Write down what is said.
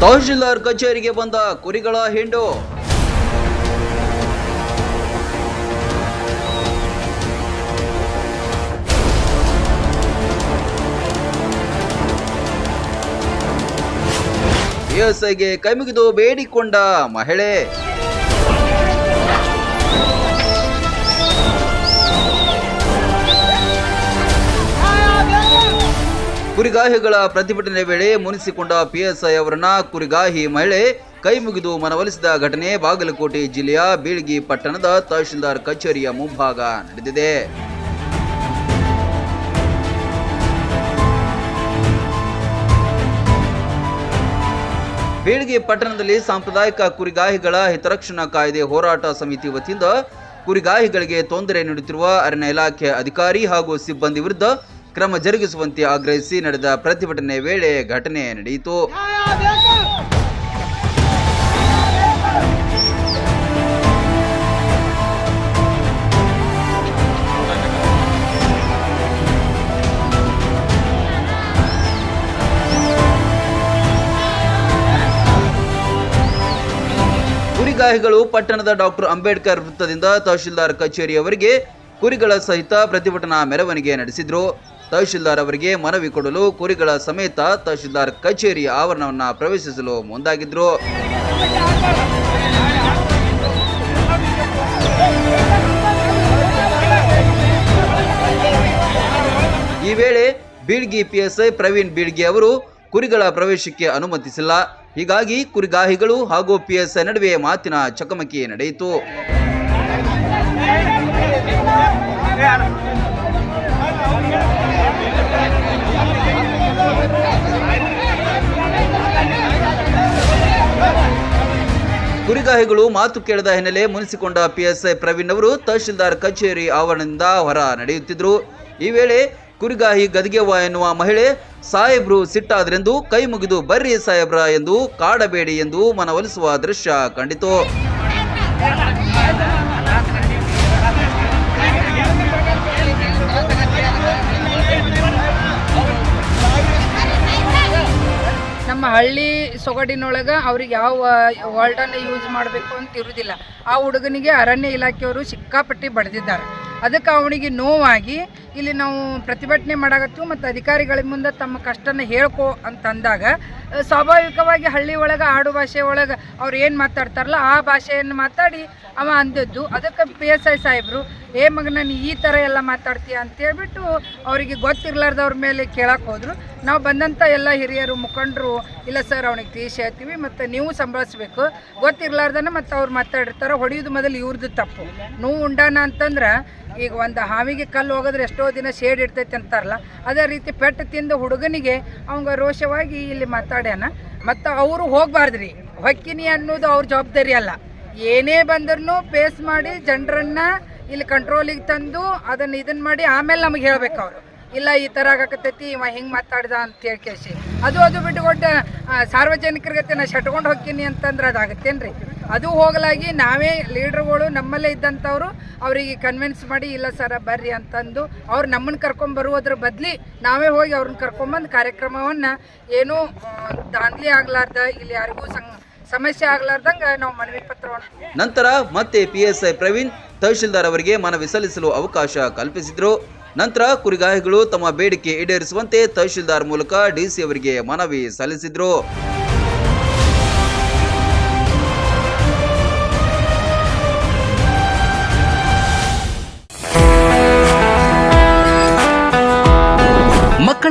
ತಹಶೀಲ್ದಾರ್ ಕಚೇರಿಗೆ ಬಂದ ಕುರಿಗಳ ಹಿಂಡು. ಎಸ್ಐಗೆ ಕೈಮುಗಿದು ಬೇಡಿಕೊಂಡ ಮಹಿಳೆ. ಕುರಿಗಾಹಿಗಳ ಪ್ರತಿಭಟನೆ ವೇಳೆ ಮುನಿಸಿಕೊಂಡ ಪಿಎಸ್ಐ ಅವರನ್ನ ಕುರಿಗಾಹಿ ಮಹಿಳೆ ಕೈ ಮುಗಿದು ಮನವೊಲಿಸಿದ ಘಟನೆ ಬಾಗಲಕೋಟೆ ಜಿಲ್ಲೆಯ ಬೀಳ್ಗಿ ಪಟ್ಟಣದ ತಹಶೀಲ್ದಾರ್ ಕಚೇರಿಯ ಮುಂಭಾಗ ನಡೆದಿದೆ. ಬೀಳ್ಗಿ ಪಟ್ಟಣದಲ್ಲಿ ಸಾಂಪ್ರದಾಯಿಕ ಕುರಿಗಾಹಿಗಳ ಹಿತರಕ್ಷಣಾ ಕಾಯ್ದೆ ಹೋರಾಟ ಸಮಿತಿ ವತಿಯಿಂದ ಕುರಿಗಾಹಿಗಳಿಗೆ ತೊಂದರೆ ನೀಡುತ್ತಿರುವ ಅರಣ್ಯ ಇಲಾಖೆ ಅಧಿಕಾರಿ ಹಾಗೂ ಸಿಬ್ಬಂದಿ ವಿರುದ್ಧ ಕ್ರಮ ಜರುಗಿಸುವಂತೆ ಆಗ್ರಹಿಸಿ ನಡೆದ ಪ್ರತಿಭಟನೆ ವೇಳೆ ಘಟನೆ ನಡೆಯಿತು. ಕುರಿಗಾಹಿಗಳು ಪಟ್ಟಣದ ಡಾಕ್ಟರ್ ಅಂಬೇಡ್ಕರ್ ವೃತ್ತದಿಂದ ತಹಶೀಲ್ದಾರ್ ಕಚೇರಿಯವರಿಗೆ ಕುರಿಗಳ ಸಹಿತ ಪ್ರತಿಭಟನಾ ಮೆರವಣಿಗೆ ನಡೆಸಿದ್ರು. ತಹಶೀಲ್ದಾರ್ ಅವರಿಗೆ ಮನವಿ ಕೊಡಲು ಕುರಿಗಳ ಸಮೇತ ತಹಶೀಲ್ದಾರ್ ಕಚೇರಿ ಆವರಣವನ್ನ ಪ್ರವೇಶಿಸಲು ಮುಂದಾಗಿದ್ರು ಈ ವೇಳೆ ಬೀಳ್ಗಿ ಪಿಎಸ್ಐ ಪ್ರವೀಣ್ ಬೀಳ್ಗಿ ಅವರು ಕುರಿಗಳ ಪ್ರವೇಶಕ್ಕೆ ಅನುಮತಿಸಿಲ್ಲ ಹೀಗಾಗಿ ಕುರಿಗಾಹಿಗಳು ಹಾಗೂ ಪಿಎಸ್ಐ ನಡುವೆ ಮಾತಿನ ಚಕಮಕಿ ನಡೆಯಿತು ಕುರಿಗಾಹಿಗಳು ಮಾತು ಕೇಳದ ಹಿನ್ನೆಲೆ ಮುನಿಸಿಕೊಂಡ ಪಿಎಸ್ಐ ಪ್ರವೀಣ್ ಅವರು ತಹಶೀಲ್ದಾರ್ ಕಚೇರಿ ಆವರಣದಿಂದ ಹೊರ ನಡೆಯುತ್ತಿದ್ದರು. ಈ ವೇಳೆ ಕುರಿಗಾಹಿ ಗದಿಗೆವ್ವ ಎನ್ನುವ ಮಹಿಳೆ, ಸಾಹೇಬ್ರು, ಸಿಟ್ಟಾದ್ರೆಂದು, ಕೈ ಮುಗಿದು ಬರ್ರಿ ಸಾಹೇಬ್ರ ಎಂದು ಕಾಡಬೇಡಿ ಎಂದು ಮನವೊಲಿಸುವ ದೃಶ್ಯ ಕಂಡಿತು. ಹಳ್ಳಿ ಸೊಗಡಿನೊಳಗೆ ಅವ್ರಿಗೆ ಯಾವ ವರ್ಡನ್ನು ಯೂಸ್ ಮಾಡಬೇಕು ಅಂತ ಇರುವುದಿಲ್ಲ ಆ ಹುಡುಗನಿಗೆ ಅರಣ್ಯ ಇಲಾಖೆಯವರು ಸಿಕ್ಕಾಪಟ್ಟಿ ಬಡ್ದಿದ್ದಾರೆ. ಅದಕ್ಕೆ ಅವನಿಗೆ ನೋವಾಗಿ ಇಲ್ಲಿ ನಾವು ಪ್ರತಿಭಟನೆ ಮಾಡಾಗತ್ತು ಮತ್ತು ಅಧಿಕಾರಿಗಳ ಮುಂದೆ ತಮ್ಮ ಕಷ್ಟನ ಹೇಳ್ಕೊ ಅಂತಂದಾಗ ಸ್ವಾಭಾವಿಕವಾಗಿ ಹಳ್ಳಿ ಒಳಗೆ, ಆಡು ಭಾಷೆ ಒಳಗೆ ಅವ್ರು ಏನು ಮಾತಾಡ್ತಾರಲ್ಲ ಆ ಭಾಷೆಯನ್ನು ಮಾತಾಡಿ ಅವ ಅಂದದ್ದು. ಅದಕ್ಕೆ ಪಿ ಎಸ್ ಐ ಸಾಹೇಬರು ಏ ಮಗನ, ನೀ ಈ ಥರ ಎಲ್ಲ ಮಾತಾಡ್ತೀಯ ಅಂತೇಳ್ಬಿಟ್ಟು ಅವರಿಗೆ ಗೊತ್ತಿರ್ಲಾರ್ದವ್ರ ಮೇಲೆ ಕೇಳಕ್ಕೆ ಹೋದರು. ನಾವು ಬಂದಂಥ ಎಲ್ಲ ಹಿರಿಯರು, ಮುಖಂಡರು, ಇಲ್ಲ ಸರ್ ಅವನಿಗೆ ತೀಸಿ ಹೇಳ್ತೀವಿ ಮತ್ತು ನೀವು ಸಂಭಾಳಿಸ್ಬೇಕು. ಗೊತ್ತಿರ್ಲಾರ್ದನ ಮತ್ತು ಅವ್ರು ಮಾತಾಡಿರ್ತಾರೆ. ಹೊಡೆಯೋದು ಮೊದಲು ಇವ್ರದ್ದು ತಪ್ಪು. ನೋವು ಉಂಡಾನ ಅಂತಂದ್ರೆ ಈಗ ಒಂದು ಹಾವಿಗೆ ಕಲ್ಲು ಹೋಗೋದ್ರೆ ಎಷ್ಟೋ ದಿನ ಶೇಡ್ ಇಡ್ತೈತೆ ಅಂತಾರಲ್ಲ, ಅದೇ ರೀತಿ ಪೆಟ್ಟು ತಿಂದು ಹುಡುಗನಿಗೆ ಅವಂಗ ರೋಷವಾಗಿ ಇಲ್ಲಿ ಮಾತಾಡ್ಯಾನ. ಮತ್ತು ಅವರು ಹೋಗಬಾರ್ದ್ರಿ. ಹೊಕ್ಕಿನಿ ಅನ್ನೋದು ಅವ್ರ ಜವಾಬ್ದಾರಿ ಅಲ್ಲ. ಏನೇ ಬಂದ್ರೂ ಫೇಸ್ ಮಾಡಿ ಜನರನ್ನ ಇಲ್ಲಿ ಕಂಟ್ರೋಲಿಗೆ ತಂದು ಅದನ್ನ ಇದನ್ನ ಮಾಡಿ ಆಮೇಲೆ ನಮಗೆ ಹೇಳ್ಬೇಕು ಅವರು. ಇಲ್ಲ, ಈ ಥರ ಆಗಕತ್ತೈತಿ, ಇವ ಹಿಂಗೆ ಮಾತಾಡ್ದ ಅಂತ ಹೇಳಿ ಅದು ಅದು ಬಿಟ್ಟುಕೊಟ್ಟು ಸಾರ್ವಜನಿಕರಿಗೆ ನಾ ಶಟ್ಕೊಂಡು ಹೋಗ್ತೀನಿ ಅಂತಂದ್ರೆ ಅದಾಗತ್ತೇನ್ರಿ? ಅದು ಹೋಗಲಾಗಿ ನಾವೇ ಲೀಡ್ರ್ಗಳು ನಮ್ಮಲ್ಲೇ ಇದ್ದಂಥವ್ರು, ಅವರಿಗೆ ಕನ್ವಿನ್ಸ್ ಮಾಡಿ, ಇಲ್ಲ ಸರ, ಬರ್ರಿ ಅಂತಂದು ಅವ್ರು ನಮ್ಮನ್ನು ಕರ್ಕೊಂಬರುವುದ್ರ ಬದಲಿ ನಾವೇ ಹೋಗಿ ಅವ್ರನ್ನ ಕರ್ಕೊಂಬಂದು ಕಾರ್ಯಕ್ರಮವನ್ನು ಏನೂ ಏನು ದಾಂಧಲಿ ಆಗ್ಲಾರ್ದ, ಇಲ್ಲಿ ಯಾರಿಗೂ ಸಂ ಸಮಸ್ಯೆ ಆಗ್ಲಾರ್ದಂಗೆ ನಾವು ಮನವಿ ಪತ್ರವನ್ನು. ನಂತರ ಮತ್ತೆ ಪಿಎಸ್ಐ ಪ್ರವೀಣ್ ತಹಶೀಲ್ದಾರ್ ಅವರಿಗೆ ಮನವಿ ಸಲ್ಲಿಸಲು ಅವಕಾಶ ಕಲ್ಪಿಸಿದ್ರು. ನಂತರ ಕುರಿಗಾಹಿಗಳು ತಮ್ಮ ಬೇಡಿಕೆ ಈಡೇರಿಸುವಂತೆ ತಹಶೀಲ್ದಾರ್ ಮೂಲಕ ಡಿಸಿ ಅವರಿಗೆ ಮನವಿ ಸಲ್ಲಿಸಿದ್ರು.